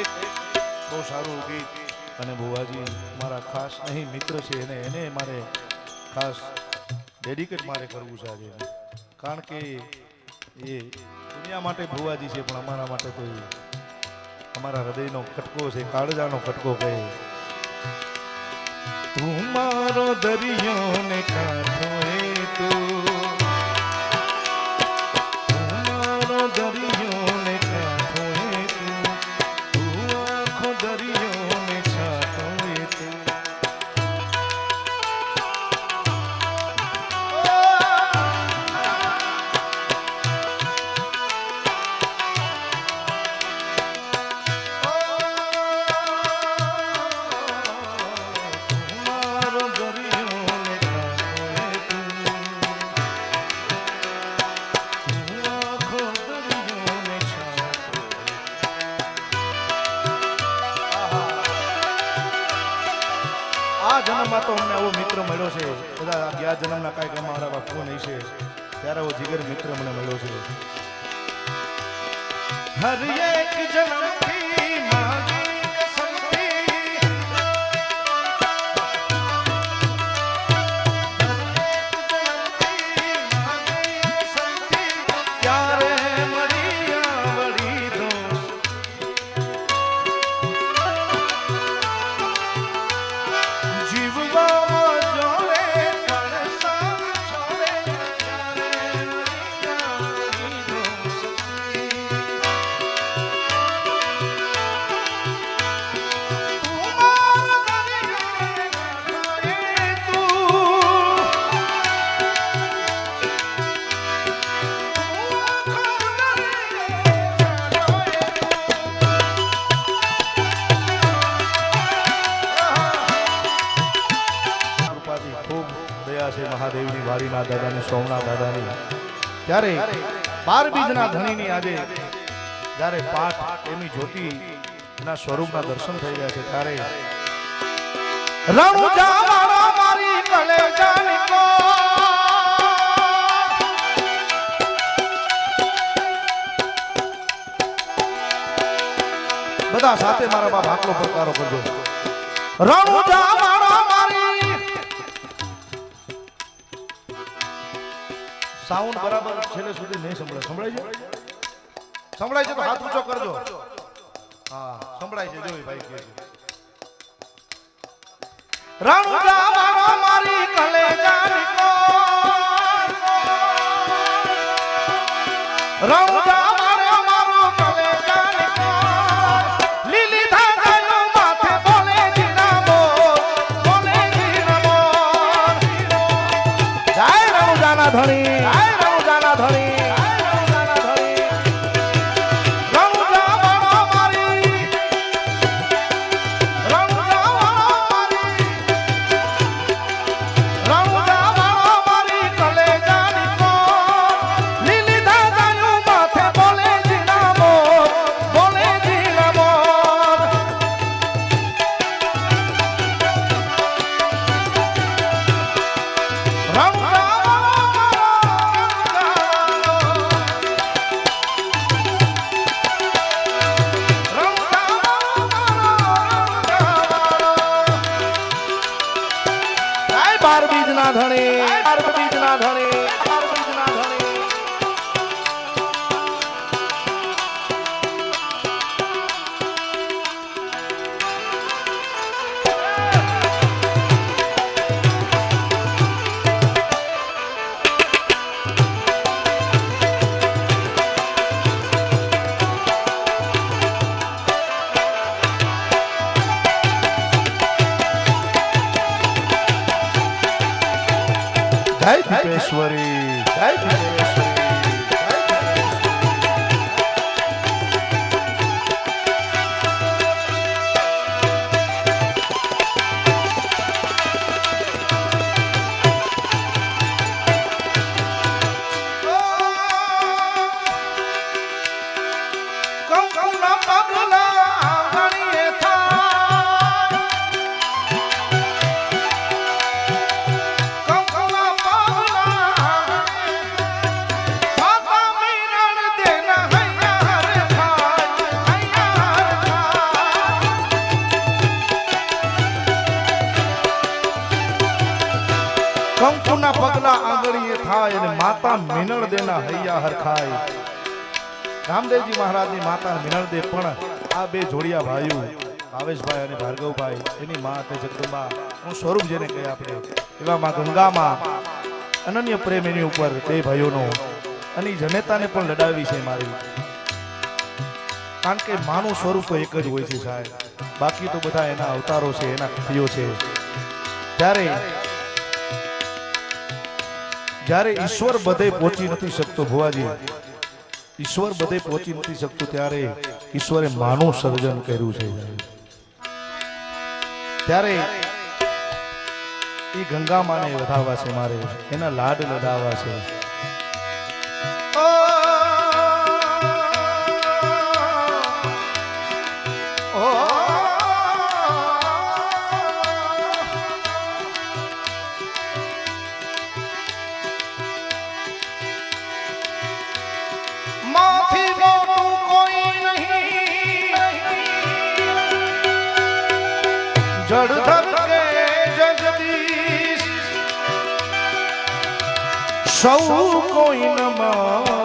એક બહુ સારું ગીત અને ભુવાજી મારા ખાસ નહીં મિત્ર છે અને એને મારે ખાસ ડેડિકેટ મારે કરવું છે આજે. કારણ કે એ દુનિયા માટે ભુવાજી છે, પણ અમારા માટે એ અમારા હૃદયનો કટકો છે, કાળજાનો કટકો કહે. તું મારો દરિયો ને કાંઠો તું. વાડીના દાદાની. ત્યારે બાર બીજના ધણીની આજે જ્યારે પાઠ એમની જ્યોતિ ના સ્વરૂપના દર્શન થઈ ગયા છે, ત્યારે બધા સાથે મારા બાપ આટલો પડકારો કરજો. રણુ મારા સાઉન્ડ બરાબર છેલ્લે સુધી નહીં સંભળાય. સંભળાય છે? સંભળાય છે તો હાથ ઊંચો કરજો. હા, સંભળાય છે. જોઈ ભાઈ કે છે. રણુજા મારા મારી કલેજાની કો રણુજા জানা ধরে জানা ধরে બાર જય દીપેશ્વરી જય દીપેશ્વરી માતા મિનળ દેના હૈયા હરખાય રામદેવજી મહારાજની માતા મિનળ દે પણ આ બે જોડિયા ભાઈઓ, ભાવેશભાઈ અને ભાર્ગવભાઈ, એની મા તે જગદંબા નું સ્વરૂપ જેને કહે આપણે એવા માં ગંગામાં અનન્ય પ્રેમ એની ઉપર બે ભાઈઓનો અને જનેતાને પણ લડાવી છે મારી. કારણ કે માનું સ્વરૂપ તો એક જ હોય છે સાહેબ. બાકી તો બધા એના અવતારો છે, એના કથીઓ છે. ત્યારે જ્યારે ઈશ્વર બધે પહોંચી નથી શકતો ભુવાજી, ઈશ્વર બધે પહોંચી નથી શકતો ત્યારે ઈશ્વરે માનું સર્જન કર્યું છે. ત્યારે એ ગંગા માને વધાવવા છે મારે, એના લાડ લડાવવા છે. જળધર કે સૌ કોઈ નમાવે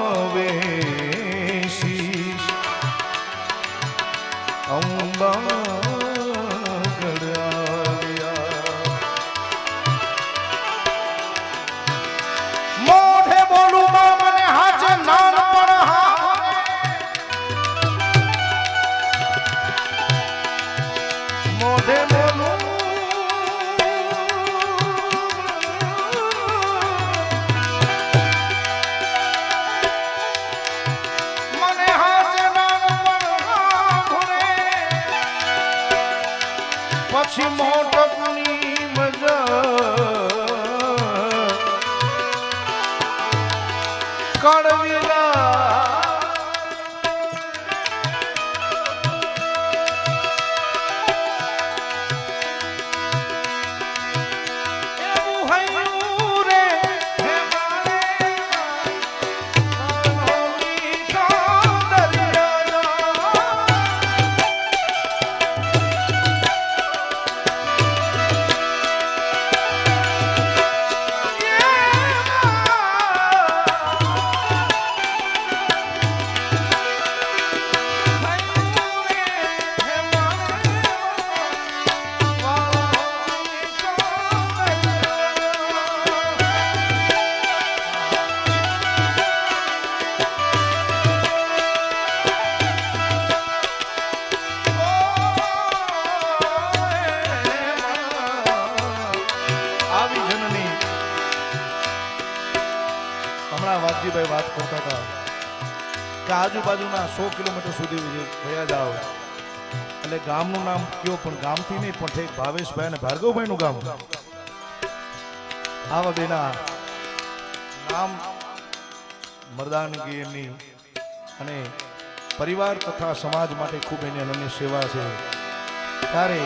હમણાં વાતજીભાઈ વાત કરતા હતા. કે આજુબાજુના સો કિલોમીટર સુધી ગયા જાઓ. એટલે ગામનું નામ કયો પણ ગામથી નહીં, પણ ઠેક ભાવેશભાઈ અને ભાર્ગવભાઈનું ગામ. આવા બેના નામ મરદાનગી એમની અને પરિવાર તથા સમાજ માટે ખૂબ એની અનન્ય સેવા છે. ત્યારે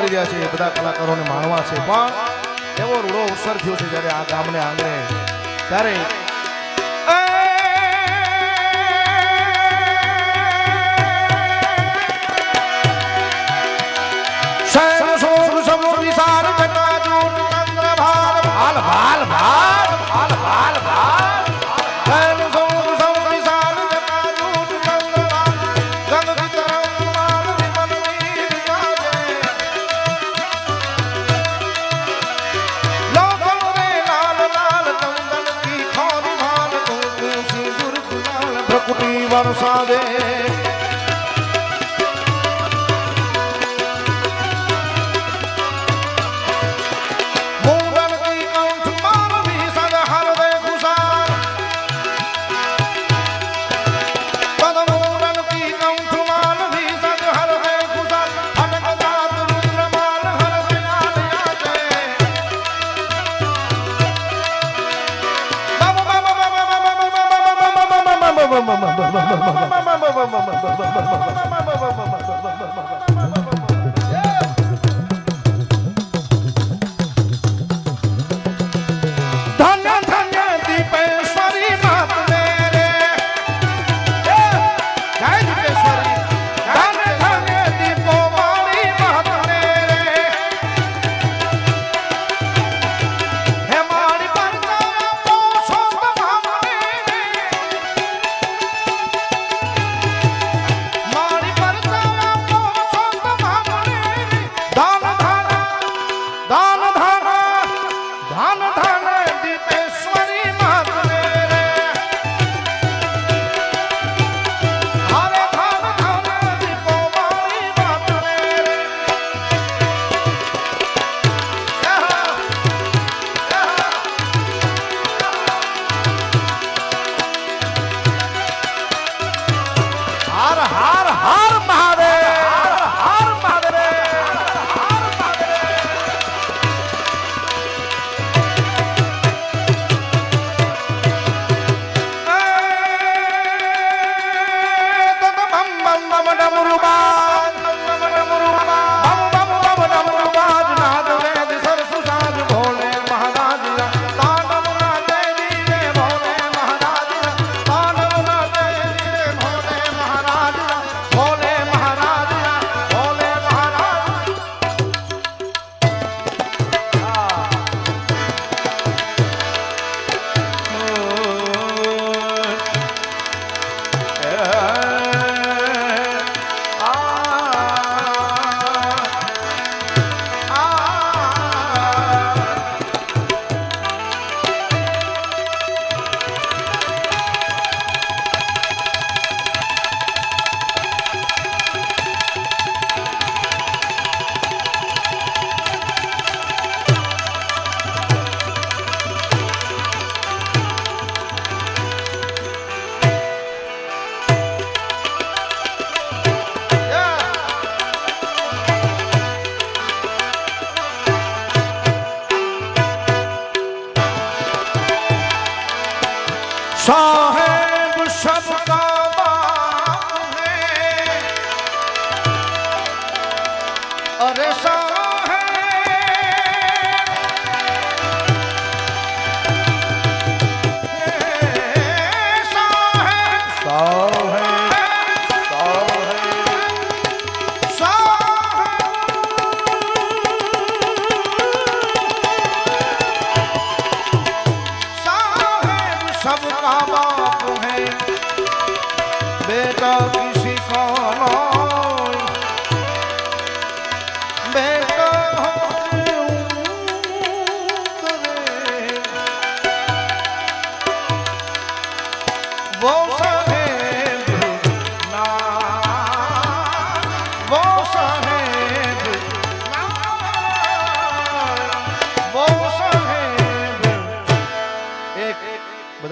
કરી રહ્યા છે એ બધા કલાકારોને માણવા છે. પણ એવો રૂડો અવસર થયો છે જ્યારે આ ગામને આંગણે. ત્યારે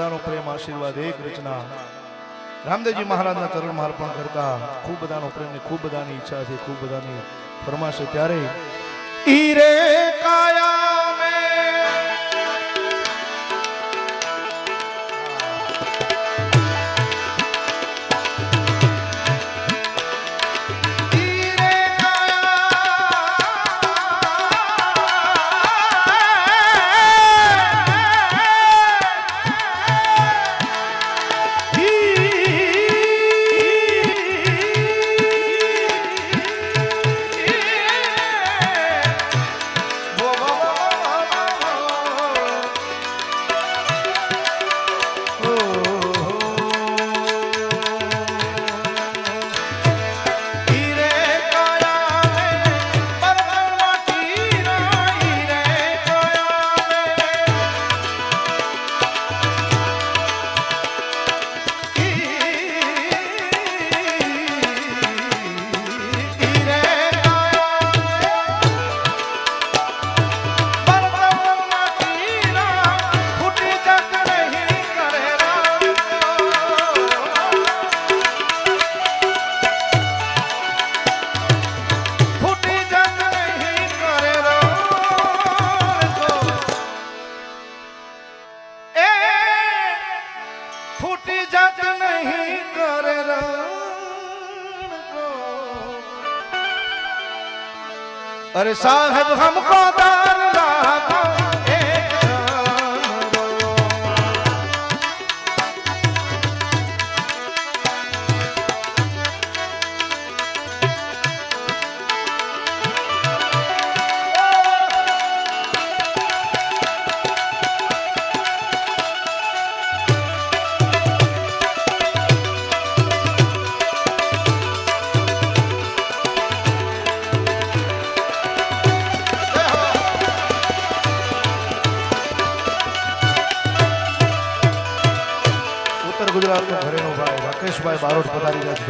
બધાનો પ્રેમ, આશીર્વાદ એક રચના રામદેવજી મહારાજના ચરણમાં અર્પણ કરતા ખૂબ બધાનો પ્રેમની, ખૂબ બધાની ઈચ્છા છે, ખૂબ બધાની ફરમાશે ત્યારે ઈરે हमको दार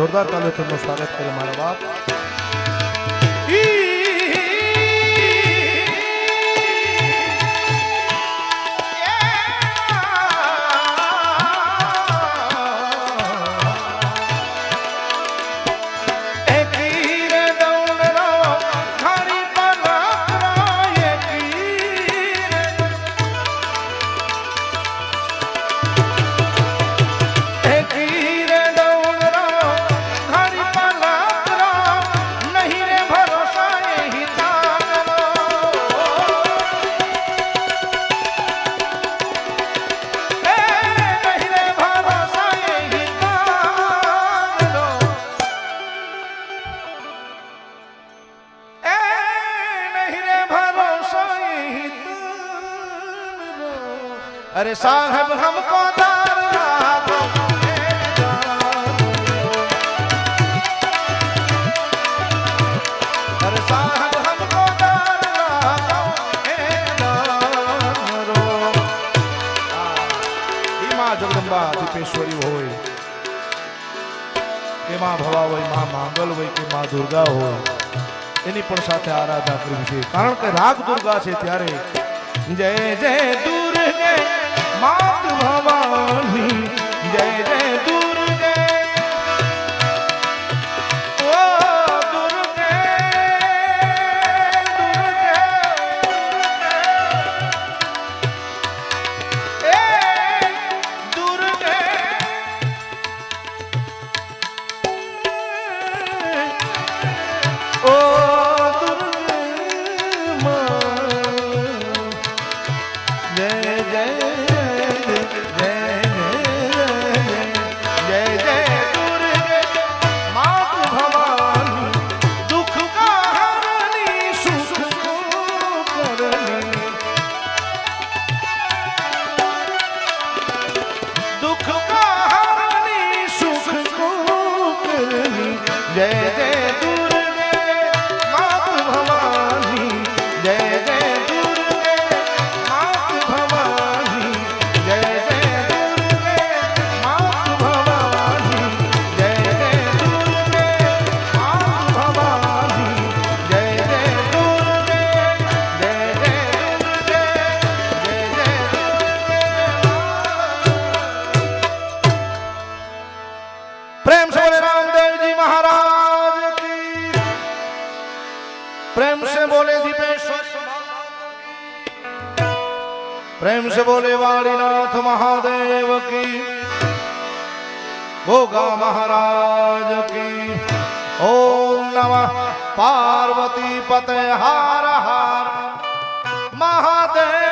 જોરદાર તાલે તેમનું સ્વાગત કરે મારા બાપ. अरे साहब हमको दार लागा एक जान रो। अरे साहब हमको दार लागा एक जान रो। ઈ માં જગદંબા દીપેશ્વરી હોય કે માં ભવા હોય માં માંગલ હોય કે માં દુર્ગા હોય એની પણ સાથે આરાધના કરવી છે કારણ કે રાગ દુર્ગા છે ત્યારે જય જય દુર્ગે માત ભવાની જય જય દુર્ગે બોલે વાળીનાથ મહાદેવ કી ભોગા મહારાજ કી ઓમ નમઃ પાર્વતી પતે હાર હાર મહાદેવ